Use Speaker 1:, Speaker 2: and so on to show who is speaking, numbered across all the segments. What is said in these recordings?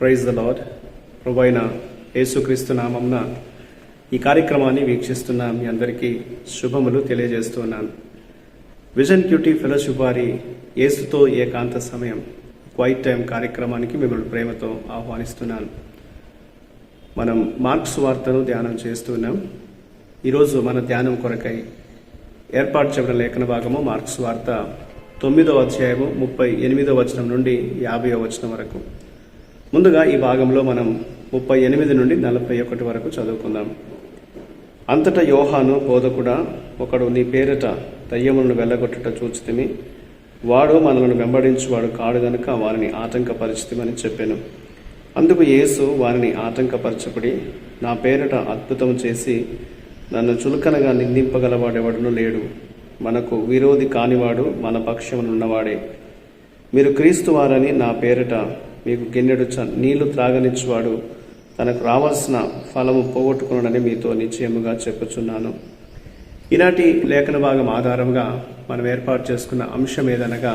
Speaker 1: Praise the lord ప్రభైన యేసుక్రీస్తు నామంన ఈ కార్యక్రమాన్ని వీక్షిస్తున్న మీ అందరికీ శుభములు తెలియజేస్తున్నాను. విజన్ క్యూటీ ఫెలోషిప్ వారి యేసుతో ఏకాంత సమయం క్వైట్ టైం కార్యక్రమానికి మిమ్మల్ని ప్రేమతో ఆహ్వానిస్తున్నాను. మనం మార్క్స్ వార్తను ధ్యానం చేస్తున్నాం ఈరోజు మన ధ్యానం కొరకై ఏర్పాటు చేయడం లేఖన భాగము మార్క్స్ వార్త తొమ్మిదవ అధ్యాయము ముప్పై ఎనిమిదవ వచనం నుండి యాభై వచనం వరకు. ముందుగా ఈ భాగంలో మనం ముప్పై ఎనిమిది నుండి నలభై ఒకటి వరకు చదువుకుందాం. అంతటా యోహాను బోధకుడా ఒకడు నీ పేరిట దయ్యములను వెళ్ళగొట్టుట చూచితిమి. వాడు మనలను వెంబడించువాడు కాడు గనుక వారిని ఆటంకపరిచితిమని చెప్పాను. అందుకు యేసు వారిని ఆటంకపరచబడి నా పేరిట అద్భుతం చేసి నన్ను చులకనగా నిందింపగలవాడెవడను లేడు. మనకు విరోధి కానివాడు మన పక్షమునున్నవాడే. మీరు క్రీస్తు వారని నా పేరిట మీకు గిన్నెడు నీళ్ళు త్రాగనిచ్చువాడు. తనకు రావాల్సిన ఫలము పోగొట్టుకున్నాడని మీతో నిశ్చయముగా చెప్పుచున్నాను. ఈనాటి లేఖన భాగం ఆధారంగా మనం ఏర్పాటు చేసుకున్న అంశం ఏదనగా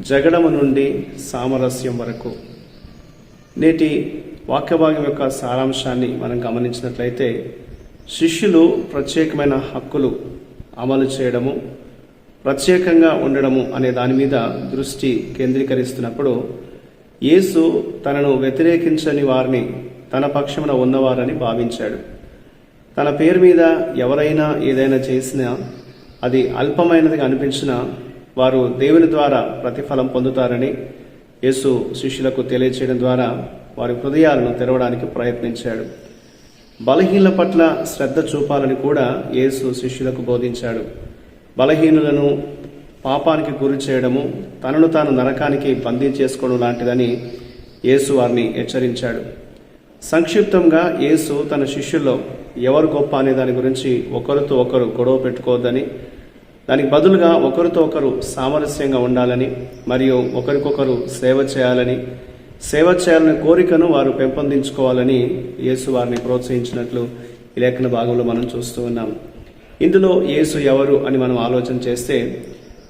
Speaker 1: జగడము నుండి సామరస్యం వరకు. నేటి వాక్యభాగం యొక్క సారాంశాన్ని మనం గమనించినట్లయితే శిష్యులు ప్రత్యేకమైన హక్కులు అమలు చేయడము ప్రత్యేకంగా ఉండడము అనే దాని మీద దృష్టి కేంద్రీకరిస్తున్నప్పుడు యేసు తనను వ్యతిరేకించని వారిని తన పక్షమున ఉన్నవారని భావించాడు. తన పేరు మీద ఎవరైనా ఏదైనా చేసినా అది అల్పమైనదిగా అనిపించినా వారు దేవుని ద్వారా ప్రతిఫలం పొందుతారని యేసు శిష్యులకు తెలియచేయడం ద్వారా వారి హృదయాలను తెరవడానికి ప్రయత్నించాడు. బలహీనుల పట్ల శ్రద్ధ చూపాలని కూడా యేసు శిష్యులకు బోధించాడు. బలహీనులను పాపానికి గురి చేయడము తనను తాను నరకానికి బందీ చేసుకోవడం లాంటిదని యేసు వారిని హెచ్చరించాడు. సంక్షిప్తంగా యేసు తన శిష్యుల్లో ఎవరు గొప్ప అనే దాని గురించి ఒకరితో ఒకరు గొడవ పెట్టుకోవద్దని దానికి బదులుగా ఒకరితో ఒకరు సామరస్యంగా ఉండాలని మరియు ఒకరికొకరు సేవ చేయాలని సేవ చేయాలనే కోరికను వారు పెంపొందించుకోవాలని యేసు వారిని ప్రోత్సహించినట్లు ఈ లేఖన భాగంలో మనం చూస్తూ ఉన్నాం. ఇందులో యేసు ఎవరు అని మనం ఆలోచన చేస్తే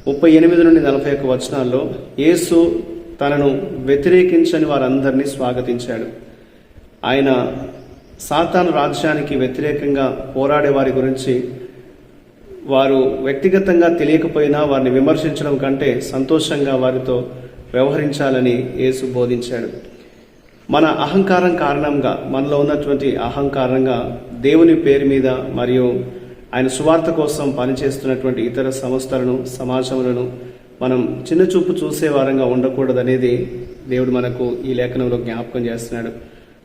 Speaker 1: ముప్పై ఎనిమిది నుండి నలభై ఒక్క వచనాల్లో యేసు తనను వ్యతిరేకించని వారందరినీ స్వాగతించాడు. ఆయన సాతాను రాజ్యానికి వ్యతిరేకంగా పోరాడే వారి గురించి వారు వ్యక్తిగతంగా తెలియకపోయినా వారిని విమర్శించడం కంటే సంతోషంగా వారితో వ్యవహరించాలని యేసు బోధించాడు. మన అహంకారం కారణంగా మనలో ఉన్నటువంటి అహంకారంగా దేవుని పేరు మీద మరియు ఆయన సువార్త కోసం పనిచేస్తున్నటువంటి ఇతర సంస్థలను సమాజములను మనం చిన్న చూపు చూసే వారంగా ఉండకూడదనేది దేవుడు మనకు ఈ లేఖనంలో జ్ఞాపకం చేస్తున్నాడు.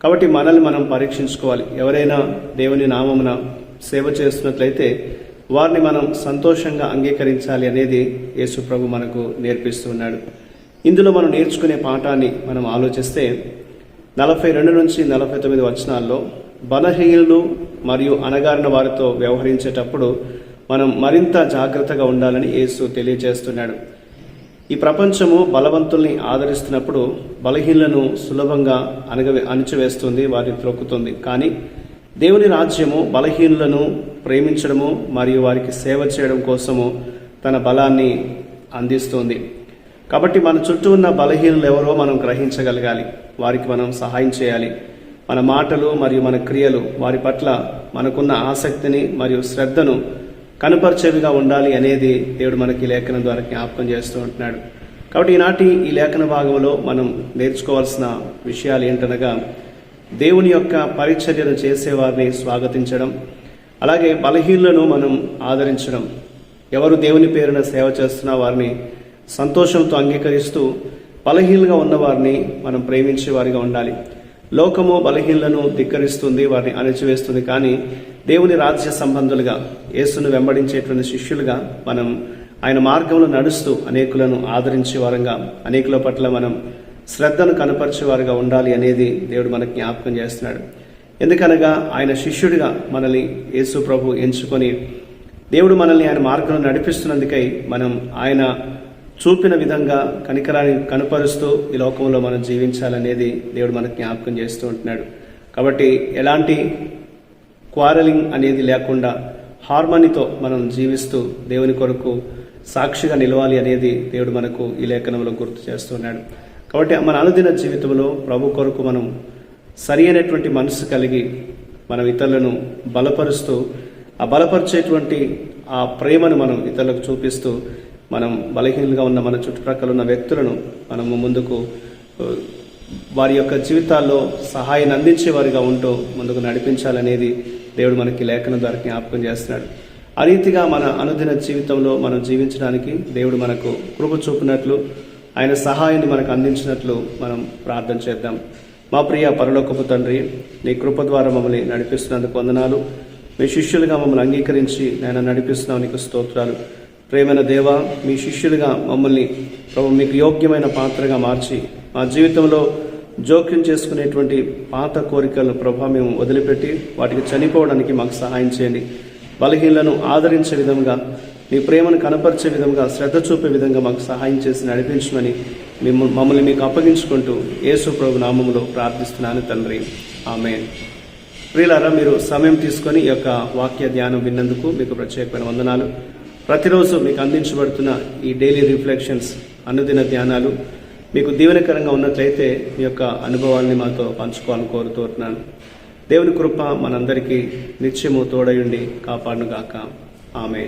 Speaker 1: కాబట్టి మనల్ని మనం పరీక్షించుకోవాలి. ఎవరైనా దేవుని నామమున సేవ చేస్తున్నట్లయితే వారిని మనం సంతోషంగా అంగీకరించాలి అనేది యేసు ప్రభు మనకు నేర్పిస్తున్నాడు. ఇందులో మనం నేర్చుకునే పాఠాన్ని మనం ఆలోచిస్తే నలభై రెండు నుంచి నలభై తొమ్మిది వచనాల్లో బలహీనులు మరియు అనగారిన వారితో వ్యవహరించేటప్పుడు మనం మరింత జాగ్రత్తగా ఉండాలని యేసు తెలియజేస్తున్నాడు. ఈ ప్రపంచము బలవంతుల్ని ఆదరిస్తున్నప్పుడు బలహీనలను సులభంగా అనగ అణిచివేస్తుంది వారిని త్రొక్కుతుంది. కానీ దేవుని రాజ్యము బలహీనులను ప్రేమించడము మరియు వారికి సేవ చేయడం కోసము తన బలాన్ని అందిస్తుంది. కాబట్టి మన చుట్టూ ఉన్న బలహీనులు ఎవరో మనం గ్రహించగలగాలి. వారికి మనం సహాయం చేయాలి. మన మాటలు మరియు మన క్రియలు వారి పట్ల మనకున్న ఆసక్తిని మరియు శ్రద్ధను కనపరిచేవిగా ఉండాలి అనేది దేవుడు మనకి లేఖనం ద్వారా జ్ఞాపకం చేస్తూ ఉంటున్నాడు. కాబట్టి ఈనాటి ఈ లేఖన భాగంలో మనం నేర్చుకోవాల్సిన విషయాలు ఏంటనగా దేవుని యొక్క పరిచర్యను చేసేవారిని స్వాగతించడం అలాగే బలహీనులను మనం ఆదరించడం ఎవరు దేవుని పేరున సేవ చేస్తున్న వారిని సంతోషంతో అంగీకరిస్తూ బలహీనంగా ఉన్నవారిని మనం ప్రేమించే వారిగా ఉండాలి. లోకము బలహీనలను ధిక్కరిస్తుంది వారిని అణచివేస్తుంది. కానీ దేవుని రాజ్య సంబంధులుగా యేసును వెంబడించేటువంటి శిష్యులుగా మనం ఆయన మార్గంలో నడుస్తూ అనేకులను ఆదరించే వారంగా అనేకుల పట్ల మనం శ్రద్ధను కనపరిచేవారుగా ఉండాలి అనేది దేవుడు మనకు జ్ఞాపకం చేస్తున్నాడు. ఎందుకనగా ఆయన శిష్యుడిగా మనల్ని యేసు ప్రభు ఎంచుకొని దేవుడు మనల్ని ఆయన మార్గంలో నడిపిస్తున్నందుకై మనం ఆయన చూపిన విధంగా కనికరాన్ని కనపరుస్తూ ఈ లోకంలో మనం జీవించాలనేది దేవుడు మనకు జ్ఞాపకం చేస్తూ ఉంటున్నాడు. కాబట్టి ఎలాంటి క్వారలింగ్ అనేది లేకుండా హార్మనీతో మనం జీవిస్తూ దేవుని కొరకు సాక్షిగా నిలవాలి అనేది దేవుడు మనకు ఈ లేఖనంలో గుర్తు చేస్తున్నాడు కాబట్టి మన అనుదిన జీవితంలో ప్రభు కొరకు మనం సరి అయినటువంటి మనసు కలిగి మనం ఇతరులను బలపరుస్తూ ఆ బలపరిచేటువంటి ఆ ప్రేమను మనం ఇతరులకు చూపిస్తూ మనం బలహీనంగా ఉన్న మన చుట్టుప్రక్కల ఉన్న వ్యక్తులను మనము ముందుకు వారి యొక్క జీవితాల్లో సహాయాన్ని అందించే వారిగా ఉంటూ ముందుకు నడిపించాలనేది దేవుడు మనకి లేఖన ద్వారా జ్ఞాపకం చేస్తున్నాడు. ఆ రీతిగా మన అనుదిన జీవితంలో మనం జీవించడానికి దేవుడు మనకు కృప చూపినట్లు ఆయన సహాయాన్ని మనకు అందించినట్లు మనం ప్రార్థన చేద్దాం. మా ప్రియ పరలోకపు తండ్రి నీ కృప ద్వారా మమ్మల్ని నడిపిస్తున్నందుకు వందనాలు. మీ శిష్యులుగా మమ్మల్ని అంగీకరించి నేను నడిపిస్తున్నావు నీకు స్తోత్రాలు. ప్రేమైన దేవ మీ శిష్యులుగా మమ్మల్ని ప్రభు మీకు యోగ్యమైన పాత్రగా మార్చి మా జీవితంలో జోక్యం చేసుకునేటువంటి పాత కోరికలను ప్రభా మేము వదిలిపెట్టి వాటికి చనిపోవడానికి మాకు సహాయం చేయండి. బలహీనలను ఆదరించే విధంగా మీ ప్రేమను కనపరిచే విధంగా శ్రద్ధ చూపే విధంగా మాకు సహాయం చేసి నడిపించమని మేము మమ్మల్ని మీకు అప్పగించుకుంటూ యేసు ప్రభు నామములో ప్రార్థిస్తున్నాను తండ్రి. ఆమె ప్రియులారా మీరు సమయం తీసుకొని ఈ యొక్క వాక్య ధ్యానం విన్నందుకు మీకు ప్రత్యేకమైన వందనాలు. ప్రతిరోజు మీకు అందించబడుతున్న ఈ డైలీ రిఫ్లెక్షన్స్ అనుదిన ధ్యానాలు మీకు దీవెనకరంగా ఉన్నట్లయితే మీ యొక్క అనుభవాల్ని మాతో పంచుకోవాలని కోరుతున్నాను దేవుని కృప మనందరికీ నిత్యము తోడయుండి కాపాడునుగాక. ఆమె